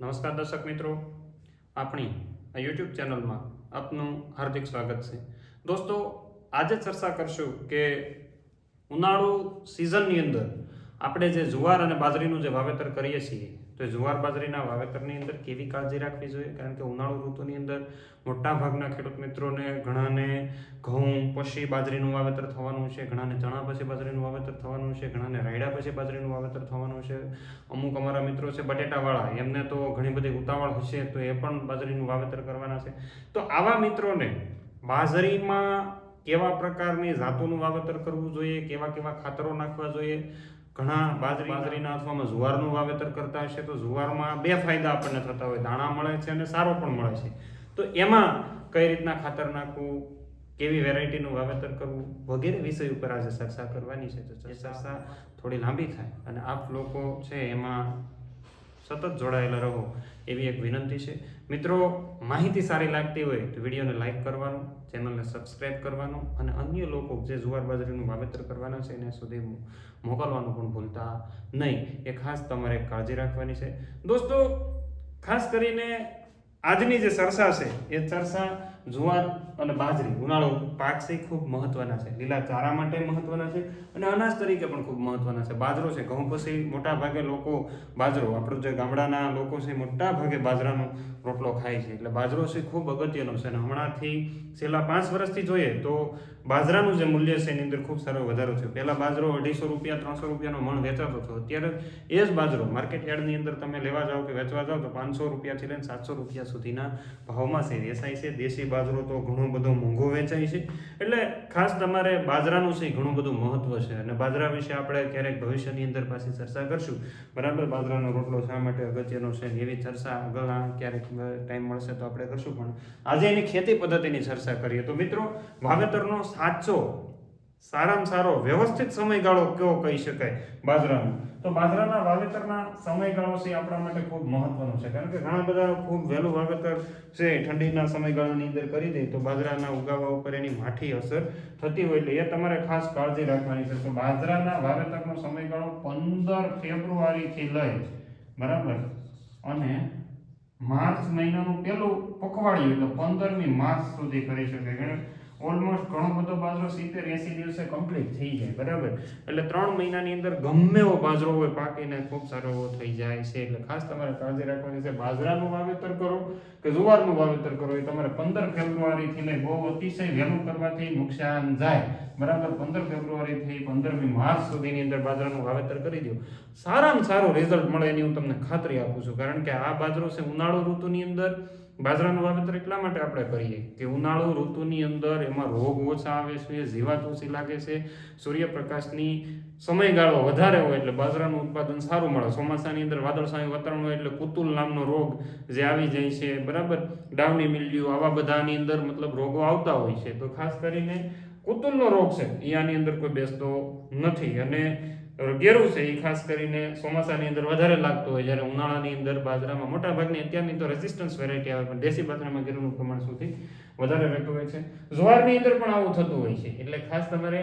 નમસ્કાર દર્શક મિત્રો. આપણી આ યુટ્યુબ ચેનલમાં આપનું હાર્દિક સ્વાગત છે. દોસ્તો, આજે ચર્ચા કરશું કે ઉનાળુ સિઝનની અંદર આપણે જે જુવાર અને બાજરીનું જે વાવેતર કરીએ છીએ તો જુવાર બાજરીના વાવેતરની અંદર કેવી કાળજી રાખવી જોઈએ? કારણ કે ઉનાળુ ઋતુની અંદર મોટા ભાગના ખેડૂત મિત્રોને ઘણાને ઘઉં, પછી બાજરીનું વાવેતર થવાનું છે, ઘણાને ચણા, પછી બાજરીનું વાવેતર થવાનું છે, ઘણાને રાયડા, પછી બાજરીનું વાવેતર થવાનું છે. અમુક અમારા મિત્રો છે બટેટાવાળા, એમને તો ઘણી બધી ઉતાવળ હશે તો એ પણ બાજરીનું વાવેતર કરવાના છે. તો આવા મિત્રોને બાજરીમાં કેવા પ્રકારની જાતોનું વાવેતર કરવું જોઈએ, કેવા કેવા ખાતરો નાખવા જોઈએ? ઘણા બાજરી બાજરીના અથવામાં જુવારનું વાવેતર કરતા હશે તો જુવારમાં બે ફાયદા આપણને થતા હોય. દાણા મળે છે અને સારો પણ મળે છે. તો એમાં કઈ રીતના ખાતર નાખવું કેવી વેરાયટીનું વાવેતર કરવું વગેરે વિષય ઉપર આજે ચર્ચા કરવાની છે. તો ચર્ચા થોડી લાંબી થાય અને આપ લોકો છે એમાં સતત જોડાયેલા રહો એવી એક વિનંતી છે. મિત્રો, માહિતી સારી લાગતી હોય તો વિડીયોને લાઈક કરવાનું, ચેનલને સબસ્ક્રાઇબ કરવાનું અને અન્ય લોકો જે જુવાર બાજરીનું વાવેતર કરવાના છે એને સુધી મોકલવાનું પણ ભૂલતા નહીં. એ ખાસ તમારે કાળજી રાખવાની છે. દોસ્તો, ખાસ કરીને આજની જે ચર્ચા છે, એ ચર્ચા જુવાર અને બાજરી, ઉનાળો પાક છે ખૂબ મહત્વના છે. લીલા ચારા માટે મહત્વના છે અને અનાજ તરીકે પણ ખૂબ મહત્વના છે. બાજરો છે, ઘઉં પછી મોટા ભાગે લોકો બાજરો, આપણું જે ગામડાના લોકો છે મોટા ભાગે બાજરાનો રોટલો ખાય છે. એટલે બાજરો છે ખૂબ અગત્યનો છે અને હમણાંથી છેલ્લા પાંચ વર્ષથી જોઈએ તો બાજરાનું જે મૂલ્ય છે એની અંદર ખૂબ સારો વધારો છે પહેલાં બાજરો અઢીસો રૂપિયા, ત્રણસો રૂપિયાનો મણ વેચાતો હતો. અત્યારે એ જ બાજરો માર્કેટ યાર્ડની અંદર તમે લેવા જાઓ કે વેચવા જાઓ તો પાંચસો રૂપિયાથી લઈને સાતસો રૂપિયા સુધીના ભાવમાં છે. વેચાય છે, દેશી બાજરો તો ઘણો બધો મોંઘો વેચાય છે. એટલે ખાસ તમારે બાજરાનું છે ઘણું બધું મહત્વ છે. અને બાજરા વિશે આપણે ક્યારેક ભવિષ્યની અંદર પાછી ચર્ચા કરશું. બરાબર? બાજરાનો રોટલો શા માટે અગત્યનો છે એવી ચર્ચા આગળના ક્યારેક ટાઈમ મળશે તો આપણે કરશું. પણ આજે એની ખેતી પદ્ધતિની ચર્ચા કરીએ. તો મિત્રો, વાવેતરનો સાચો સારામાં સારો વ્યવસ્થિત સમયગાળો કયો કહી શકાય બાજરાનો? તો બાજરાના વાવેતરના સમયગાળો છે આપણા માટે ખૂબ મહત્વનો છે. કારણ કે ઘણા બધા ખૂબ વહેલું વાવેતર છે ઠંડીના સમયગાળાની અંદર કરી દે તો બાજરાના ઉગાવા ઉપર એની માઠી અસર થતી હોય એટલે એ તમારે ખાસ કાળજી રાખવાની છે. તો બાજરાના વાવેતરનો સમયગાળો પંદર ફેબ્રુઆરીથી લઈ બરાબર? અને માર્ચ મહિનાનું પહેલું પખવાડિયું એટલે પંદરમી માર્ચ સુધી કરી શકે ઘણે ઓલમોસ્ટ ઘણો બધો બાજરો સિત્તેર એસી દિવસે કમ્પ્લીટ થઈ જાય, બરાબર? એટલે ત્રણ મહિનાની અંદર ગમે એવો બાજરો હોય, પાકીને ખૂબ સારો એવો થઈ જાય છે. એટલે ખાસ તમારે કાળજી રાખવાની છે. બાજરાનું વાવેતર કરો કે જુવારનું વાવેતર કરો, એ તમારે પંદર ફેબ્રુઆરીથી લઈ બહુ અતિશય વહેલું કરવાથી નુકસાન જાય. બરાબર? પંદર ફેબ્રુઆરીથી પંદરમી માર્ચ સુધીની અંદર બાજરાનું વાવેતર કરી દો. સારામાં સારું રિઝલ્ટ મળે એની હું તમને ખાતરી આપું છું. કારણ કે આ બાજરો છે ઉનાળુ ઋતુની અંદર બાજરાનું વાવેતર એટલા માટે આપણે કરીએ કે ઉનાળુ ઋતુની અંદર એમાં રોગ ઓછા આવે છે જીવાત ઓછી લાગે છે, સૂર્યપ્રકાશની સમયગાળો વધારે હોય એટલે બાજરાનું ઉત્પાદન સારું મળે. ચોમાસાની અંદર વાદળછાયું વાતાવરણ હોય એટલે કુતુલ નામનો રોગ જે આવી જાય છે, બરાબર? ડાવની મિલ્યુ આવા બધાની અંદર મતલબ રોગો આવતા હોય છે. તો ખાસ કરીને કુતુલનો રોગ છે, એ આની અંદર કોઈ બેસતો નથી. અને ગેરું છે એ ખાસ કરીને ચોમાસાની અંદર વધારે લાગતો હોય જ્યારે ઉનાળાની અંદર બાજરામાં મોટા ભાગની અત્યારની તો રેઝિસ્ટન્સ વેરાયટી આવે, પણ દેશી બાજરામાં ગેરુનું પ્રમાણ સુધી વધારે રહેતું હોય છે. જુવારની અંદર પણ આવું થતું હોય છે. એટલે ખાસ તમારે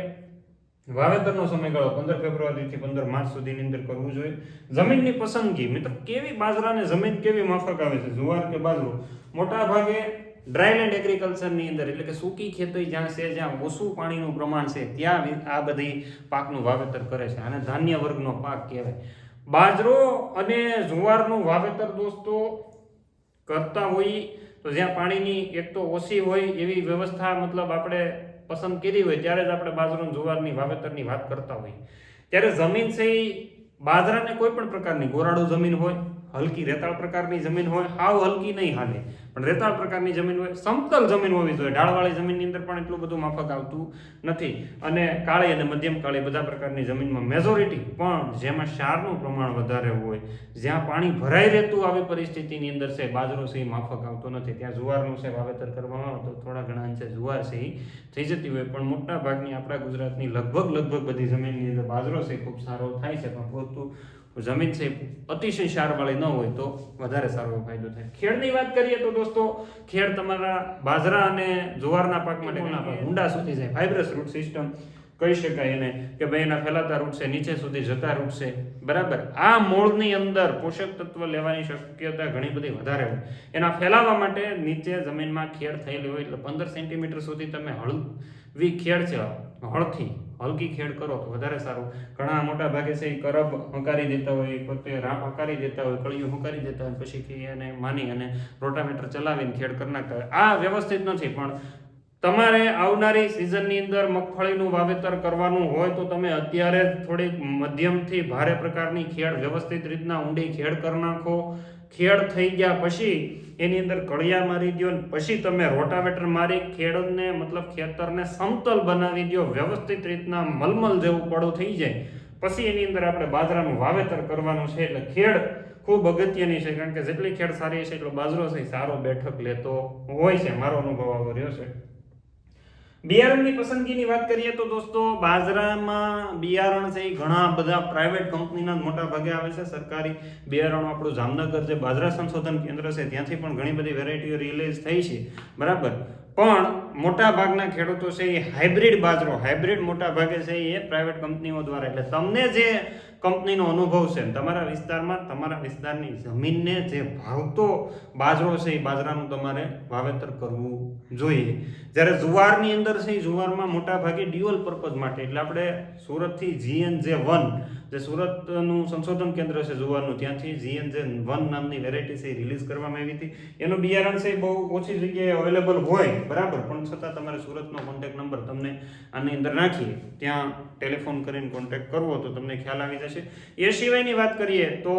વાવેતરનો સમયગાળો પંદર ફેબ્રુઆરીથી પંદર માર્ચ સુધીની અંદર કરવું જોઈએ. જમીનની પસંદગી, મિત્રો, કેવી બાજરાને જમીન કેવી માફક આવે છે? જુવાર કે બાજરો? મોટા ભાગે ડ્રાયલેન્ડ એગ્રીકલ્ચરની અંદર, એટલે કે સૂકી ખેતી જ્યાં છે, જ્યાં ઓછું પાણીનું પ્રમાણ છે, ત્યાં આ બધી પાકનું વાવેતર કરે છે. અને ધાન્ય વર્ગનો પાક કહેવાય. બાજરો અને જુવારનું વાવેતર દોસ્તો કરતા હોઈ તો જ્યાં પાણીની એક તો ઓછી હોય એવી વ્યવસ્થા મતલબ આપણે પસંદ કરી હોય, ત્યારે જ આપણે બાજરો જુવારની વાવેતરની વાત કરતા હોઈએ ત્યારે જમીન છે એ બાજરાને કોઈ પણ પ્રકારની ગોરાળું જમીન હોય, હલકી રેતાળ પ્રકારની જમીન હોય, હાવ હલકી નહીં હાલે. પણ રેતાળ પ્રકારની જમીન હોય, સમતલ જમીન હોવી જોઈએ. ઢાળવાળી જમીનની અંદર પણ એટલું બધું માફક આવતું નથી. અને કાળી અને મધ્યમ કાળી બધા પ્રકારની જમીનમાં મેજોરિટી પણ જેમાં ક્ષારનું પ્રમાણ વધારે હોય, જ્યાં પાણી ભરાઈ રહેતું આવી પરિસ્થિતિની અંદર છે, બાજરો છે માફક આવતો નથી. ત્યાં જુવારનું છે, વાવેતર કરવામાં આવે તો થોડા ઘણા અંશે જુવાર છે થઈ જતી હોય. પણ મોટા ભાગની આપણા ગુજરાતની લગભગ લગભગ બધી જમીનની અંદર બાજરો છે ખૂબ સારો થાય છે. પણ પૂરતું જમીન છે અતિશય સારવાળી ન હોય તો વધારે સારો એવો ફાયદો થાય. ખેડની વાત કરીએ તો દોસ્તો ખેડ તમારા બાજરા અને જુવારના પાક માટે ઊંડા સુધી જાય. ફાઇબ્રસ રૂટ સિસ્ટમ કહી શકાય એને કે ભાઈ એના ફેલાતા રૂટ છે નીચે સુધી જતા રૂટ છે. બરાબર? આ મૂળની અંદર પોષક તત્વ લેવાની શક્યતા ઘણી બધી વધારે હોય. એના ફેલાવા માટે નીચે જમીનમાં ખેડ થયેલી હોય એટલે પંદર સેન્ટીમીટર સુધી તમે હળવી ખેડ છે હળથી. હલકી ખેડ કરો તો વધારે સારું. ઘણા મોટા ભાગે છે એ કરબ હંકારી દેતા હોય પોતે રાપ હંકારી દેતા હોય, કળિયું હંકારી દેતા હોય, પછી એને માની અને રોટાવેટર ચલાવીને ખેડ કરી નાખતા હોય. આ વ્યવસ્થિત નથી, પણ તમારે આવનારી સિઝનની અંદર મગફળીનું વાવેતર કરવાનું હોય તો તમે અત્યારે થોડીક મધ્યમથી ભારે પ્રકારની ખેડ વ્યવસ્થિત રીતના ઊંડી ખેડ કરી નાખો. ખેડ થઈ ગયા પછી એની અંદર કળિયા મારી દો ને પછી તમે રોટાવેટર મારી ખેડને મતલબ ખેતરને સમતલ બનાવી દો વ્યવસ્થિત રીતના મલમલ જેવું પડું થઈ જાય. પછી એની અંદર આપણે બાજરાનું વાવેતર કરવાનું છે એટલે ખેડ ખૂબ અગત્યની છે, કારણ કે જેટલી ખેડ સારી હશે એટલો બાજરો છે સારો બેઠક લેતો હોય છે. મારો અનુભવ આવો રહ્યો છે. બિયારણની પસંદગીની વાત કરીએ તો દોસ્તો બાજરામાં બિયારણ છે એ ઘણા બધા પ્રાઇવેટ કંપનીના મોટા ભાગે આવે છે. સરકારી બિયારણો આપણું જામનગર જે બાજરા સંશોધન કેન્દ્ર છે, ત્યાંથી પણ ઘણી બધી વેરાયટીઓ રિલીઝ થઈ છે. બરાબર? પણ મોટા ભાગના ખેડૂતો છે એ હાઇબ્રિડ બાજરો હાઇબ્રિડ મોટા ભાગે છે એ પ્રાઇવેટ કંપનીઓ દ્વારા. એટલે તમને જે કંપનીનો અનુભવ છે તમારા વિસ્તારમાં તમારા વિસ્તારની જમીનને જે ભાવતો બાજરો છે એ બાજરાનું તમારે વાવેતર કરવું જોઈએ. જ્યારે જુવારની અંદર છે એ જુવારમાં મોટાભાગે ડ્યુઅલ પર્પઝ માટે, એટલે આપણે સુરતથી જીએન જે વન જે સુરતનું સંશોધન કેન્દ્ર છે જુવારનું, ત્યાંથી જીએન જે વન નામની વેરાયટી છે એ રિલીઝ કરવામાં આવી હતી. એનું બિયારણ છે એ બહુ ઓછી જગ્યાએ અવેલેબલ હોય, બરાબર, પણ છતાં તમારે સુરતનો કોન્ટેક નંબર તમને આની અંદર નાખીએ. ત્યાં ટેલિફોન કરીને કોન્ટેક્ટ કરવો તો તમને ખ્યાલ આવી જશે એ સિવાયની વાત કરીએ તો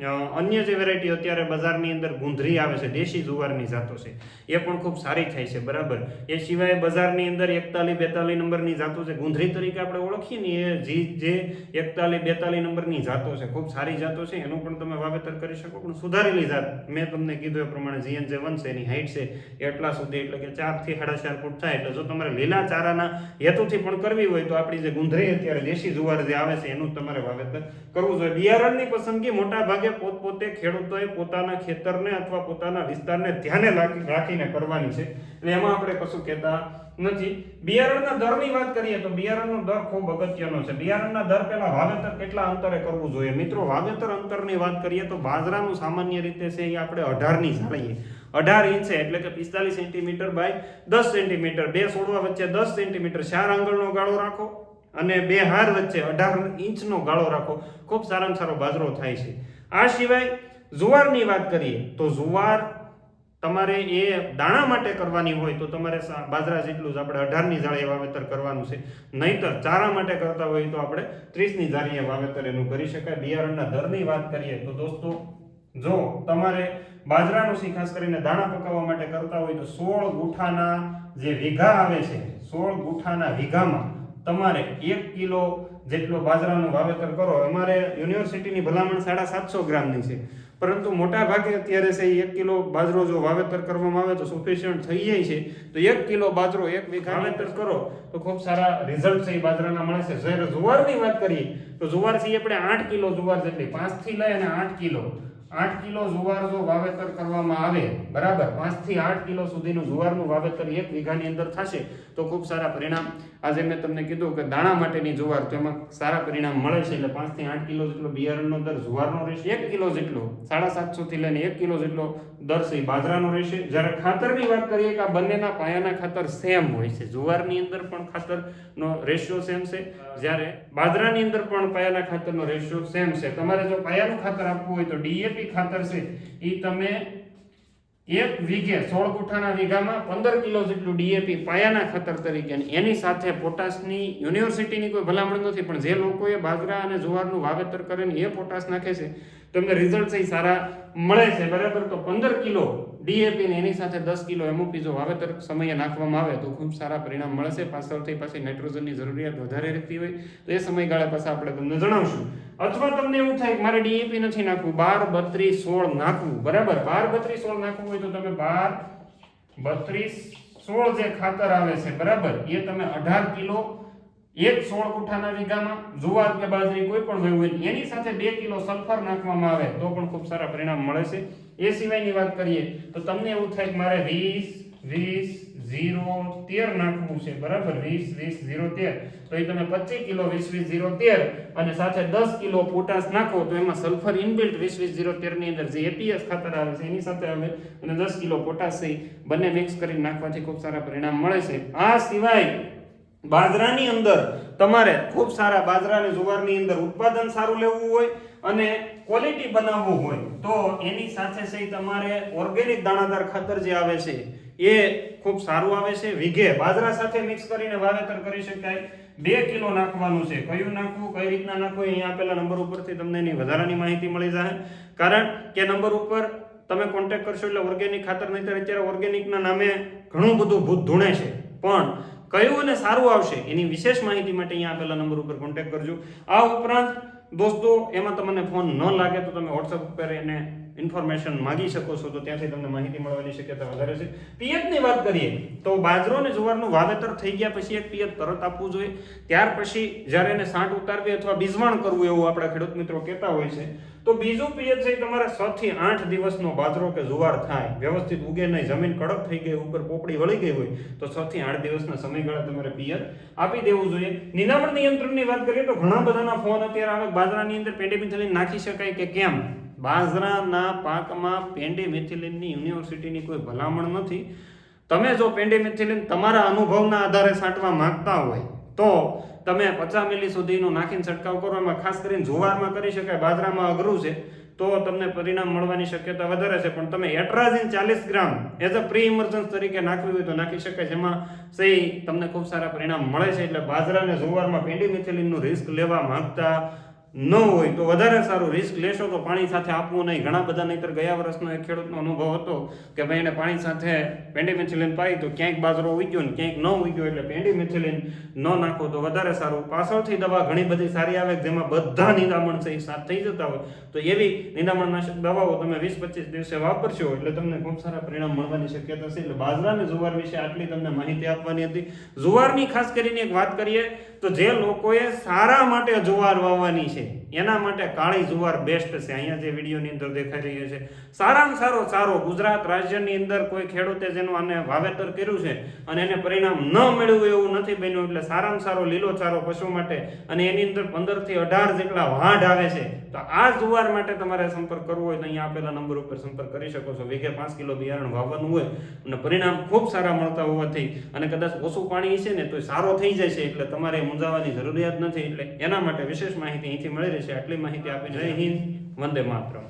અન્ય જે વેરાયટી અત્યારે બજારની અંદર ગુંધરી આવે છે, દેશી જુવારની જાતો છે, એ પણ ખૂબ સારી થાય છે, બરાબર? એ સિવાય બજારની અંદર એકતાલી બેતાલી નંબરની જાતો છે, ગુંધરી તરીકે આપણે ઓળખીએ ને, એ જી, જે એકતાલી બેતાલી નંબરની જાતો છે, ખૂબ સારી જાતો છે, એનું પણ તમે વાવેતર કરી શકો, પણ સુધારેલી જાત મેં તમને કીધું એ પ્રમાણે જીએન જે વન છે, એની હાઇટ છે એટલા સુધી, એટલે કે ચારથી સાડા ચાર ફૂટ થાય, એટલે જો તમારે લીલા ચારાના હેતુથી પણ કરવી હોય, તો આપણી જે ગુંધરી અત્યારે દેશી જુવાર જે આવે છે, એનું તમારે વાવેતર કરવું જોઈએ. બિયારણની પસંદગી મોટા ભાગે પોતપોતે ખેડૂતોએ પોતાના ખેતરને અથવા પોતાના વિસ્તારને ધ્યાને રાખીને કરવાની છે. એટલે એમાં આપણે કશું કહેતા નથી. બિયારણના દરની વાત કરીએ તો બિયારણનો દર ખૂબ અગત્યનો છે. બિયારણના દર પહેલાં વાવેતર કેટલા અંતરે કરવું જોઈએ? મિત્રો, વાવેતર અંતરની વાત કરીએ તો બાજરાનું સામાન્ય રીતે છે એ આપણે અઢારની જાળીએ અઢાર ઇંચ એટલે કે પિસ્તાલીસ સેન્ટીમીટર બાય દસ સેન્ટીમીટર. બે છોડવા વચ્ચે દસ સેન્ટીમીટર. ચાર આંગળનો ગાળો રાખો અને બે હાર વચ્ચે અઢાર ઇંચનો ગાળો રાખો. ખૂબ સારામાં સારો બાજરો થાય છે. આ સિવાય જુવારની વાત કરીએ તો જુવાર તમારે એ દાણા માટે કરવાની હોય તો તમારે બાજરા જેટલું જ આપણે અઢારની જાળીએ વાવેતર કરવાનું છે. નહીતર ચારા માટે કરતા હોય તો આપણે ત્રીસની જાળીએ વાવેતર એનું કરી શકાય. બિયારણના દરની વાત કરીએ તો દોસ્તો, જો તમારે બાજરાનું સી ખાસ કરીને દાણા પકાવવા માટે કરતા હોય તો સોળ ગુઠાના જે વીઘા આવે છે, સોળ ગુઠાના વીઘામાં તમારે એક કિલો જેટલો બાજરાનું વાવેતર કરો, અમારે યુનિવર્સિટીની ભલામણ સાડા સાતસો ગ્રામની છે. પરંતુ મોટા ભાગે અત્યારે છે એક કિલો બાજરો જો વાવેતર કરવામાં આવે તો સફિશિયન્ટ થઈ જાય છે. તો એક કિલો બાજરો એક વીઘા વાવેતર કરો, તો ખૂબ સારા રિઝલ્ટ છે એ બાજરાના મળે છે. જ્યારે જુવારની વાત કરીએ, તો જુવાર છે આપણે આઠ કિલો જુવાર જેટલી, પાંચથી લઈ અને આઠ કિલો. આઠ કિલો જુવાર જો વાવેતર કરવામાં આવે, બરાબર, પાંચથી આઠ કિલો સુધીનું જુવારનું વાવેતર એક વીઘાની અંદર થશે, તો ખૂબ સારા પરિણામ આજે મેં તમને કીધું કે દાણા માટેની જુવાર તો એમાં સારા પરિણામ મળે છે એટલે પાંચથી આઠ કિલો જેટલો બિયારણનો દર જુવારનો રહેશે, એક કિલો જેટલો સાડા સાતસો થી લઈને એક કિલો જેટલો દર છે બાજરાનો રહેશે. જ્યારે ખાતરની વાત કરીએ કે આ બંનેના પાયાના ખાતર સેમ હોય છે. જુવારની અંદર પણ ખાતરનો રેશિયો સેમ છે. જ્યારે બાજરાની અંદર પણ પાયાના ખાતરનો રેશિયો સેમ છે. તમારે જો પાયાનું ખાતર આપવું હોય તો ડીએપી ખાતર છે. એ તમે એક વીઘે સોળ ગુઠાના વીઘામાં પંદર કિલો જેટલું ડીએપી પાયાના ખાતર તરીકે એની સાથે પોટાશની યુનિવર્સિટીની કોઈ ભલામણ નથી, પણ જે લોકોએ બાજરા અને જુવારનું વાવેતર કરે ને એ પોટાશ નાખે છે, તો એમને રિઝલ્ટ સારા મળે છે. બરાબર? તો પંદર કિલો ડીએપી ને એની સાથે દસ કિલો એમઓપી વાવેતર સમયે નાખવામાં આવે તો ખૂબ સારા પરિણામ મળશે. પાછળથી પાછી નાઇટ્રોજનની જરૂરિયાત વધારે રહેતી હોય તો એ સમયગાળે પાછા આપણે તમને જણાવશું. અથવા તમને એવું થાય કે મારે ડીએપી નથી નાખવું, બાર બત્રીસ સોળ નાખવું, બરાબર? બાર બત્રીસ સોળ નાખવું હોય તો તમે બાર બત્રીસ સોળ જે ખાતર આવે છે, બરાબર? એ તમે અઢાર કિલો એક સોળ કુઠાના વીઘામાં, જુવાર કે બાજરી કોઈ પણ હોય, એની સાથે બે કિલો સલ્ફર નાખવામાં આવે તો પણ ખૂબ સારા પરિણામ મળે છે. એ સિવાયની વાત કરીએ, તો તમને એવું થાય કે મારે વીસ વીસ, ઝીરો, તેર નાખવું છે, બરાબર? વીસ વીસ, ઝીરો, તેર. તો એ તમે પચીસ કિલો વીસ વીસ, ઝીરો, તેર અને સાથે દસ કિલો પોટાશ નાખો, તો એમાં સલ્ફર ઇનબિલ્ટ વીસ વીસ, ઝીરો, તેરની અંદર જે એપીએસ ખાતર આવે છે, એની સાથે આવે અને દસ કિલો પોટાશ બંને મિક્સ કરીને નાખવાથી ખૂબ સારા પરિણામ મળે છે. આ સિવાય બાજરાની અંદર તમારે ખૂબ સારા બાજરા અને જુવારની અંદર ઉત્પાદન સારું લેવું હોય અને ક્વોલિટી બનાવવું હોય, તો એની સાથે સહી તમારે ઓર્ગેનિક દાણાદાર ખાતર જે આવે છે, એ ખૂબ સારું આવે છે. વીઘે બાજરા સાથે મિક્સ કરીને વાવેતર કરી શકાય. બે કિલો નાખવાનું છે. કયું નાખવું, કઈ રીતના નાખવું અહીંયા આપેલા નંબર ઉપરથી તમને એની વધારાની માહિતી મળી જાય. કારણ કે નંબર ઉપર તમે કોન્ટેક્ટ કરશો એટલે ઓર્ગેનિક ખાતર નહીં અત્યારે ઓર્ગેનિકના નામે ઘણું બધું ભૂત ધૂણે છે. પણ કયું અને સારું આવશે એની વિશેષ માહિતી માટે અહીંયા આપેલા નંબર ઉપર કોન્ટેક્ટ કરજો. આ ઉપરાંત દોસ્તો એમાં તમને ફોન ન લાગે તો તમે વોટ્સઅપ ઉપર એને ઇન્ફોર્મેશન માંગી શકો છો, તો ત્યાંથી તમને માહિતી મળવાની શક્યતા વધારે છે. પિયતની વાત કરીએ, તો બાજરો અને જુવારનું વાવેતર થઈ ગયા પછી એક પિયત તરત આપવું જોઈએ. ત્યાર પછી જ્યારે એને સાંઠ ઉતારવી અથવા બીજવાણ કરવું એવું આપણા ખેડૂત મિત્રો કહેતા હોય છે, તો બીજું પિયત છે તમારે છ થી આઠ દિવસનો બાજરો કે જુવાર થાય. વ્યવસ્થિત ઉગે નહીં, જમીન કડક થઈ ગઈ, ઉપર પોપડી વળી ગઈ હોય, તો છ થી આઠ દિવસના સમયગાળા તમારે પિયત આપી દેવું જોઈએ. નિનામણ નિયંત્રણની વાત કરીએ તો ઘણા બધાના ફોન અત્યારે આવે, બાજરાની અંદર પેન્ડેમિક નાખી શકાય કે કેમ? બાજરાના પાકમાં પેન્ડિમિથિલિનની યુનિવર્સિટીની કોઈ ભલામણ નથી. તમે જો પેન્ડિમિથિલિન તમારા અનુભવના આધારે છાંટવા માંગતા હોય, તો તમે પચાસ મિલી સુધીનું નાખીને છંટકાવ કરો. એમાં ખાસ કરીને જુવારમાં કરી શકાય બાજરામાં અઘરું છે, તો તમને પરિણામ મળવાની શક્યતા વધારે છે. પણ તમે એટ્રાઝિન ચાલીસ gram as a pre emergence તરીકે નાખવી હોય તો નાખી શકાય. જેમાં સહી તમને ખૂબ સારા પરિણામ મળે છે. એટલે બાજરાને જુવારમાં પેન્ડિમિથિલિનનું રિસ્ક લેવા માંગતા ન હોય તો વધારે સારું. રિસ્ક લેશો તો પાણી સાથે આપવું નહીં. ઘણા બધા નહીતર ગયા વર્ષનો એક ખેડૂતનો અનુભવ હતો કે ભાઈ એને પાણી સાથે પેન્ડિમિથિલિન પાઈ તો ક્યાંક બાજરો ઉગ્યો ને ક્યાંક ન ઉગ્યો એટલે પેન્ડિમિથિલિન ન નાખો તો વધારે સારું. પાછળથી દવા ઘણી બધી સારી આવે જેમાં બધા નિંદામણ છે સાથ થઈ જતા હોય. તો એવી નિદામણનાશક દવાઓ તમે વીસ પચીસ દિવસે વાપરશો એટલે તમને ખૂબ સારા પરિણામ મળવાની શક્યતા છે. એટલે બાજરા અને જુવાર વિશે આટલી તમને માહિતી આપવાની હતી. જુવારની ખાસ કરીને એક વાત કરીએ તો જે લોકોએ સારા માટે જુવાર વાવવાની છે એના માટે કાળી જુવાર બેસ્ટ છે. અહીંયા જે વિડીયોની અંદર દેખાઈ રહ્યો છે. સારામાં સારો સારો ગુજરાત રાજ્યની અંદર કોઈ ખેડૂતે જેનું આને વાવેતર કર્યું છે અને એને પરિણામ ન મેળવ્યું એવું નથી બન્યું, એટલે સારામાં સારો લીલો ચારો પશુ માટે અને એની અંદર પંદરથી અઢાર જેટલા વાઢ આવે છે, તો આ જુવાર માટે તમારે સંપર્ક કરવો હોય તો અહીંયા આપેલા નંબર ઉપર સંપર્ક કરી શકો છો. વીઘે પાંચ કિલો બિયારણ વાવવાનું હોય અને પરિણામ ખૂબ સારા મળતા હોવાથી અને કદાચ ઓછું પાણી છે ને તો સારો થઈ જાય છે એટલે તમારે મૂંઝાવાની જરૂરિયાત નથી, એટલે એના માટે વિશેષ માહિતી અહીંથી મળી રહેશે આટલી માહિતી આપી જય હિન્દ વંદે માતરમ.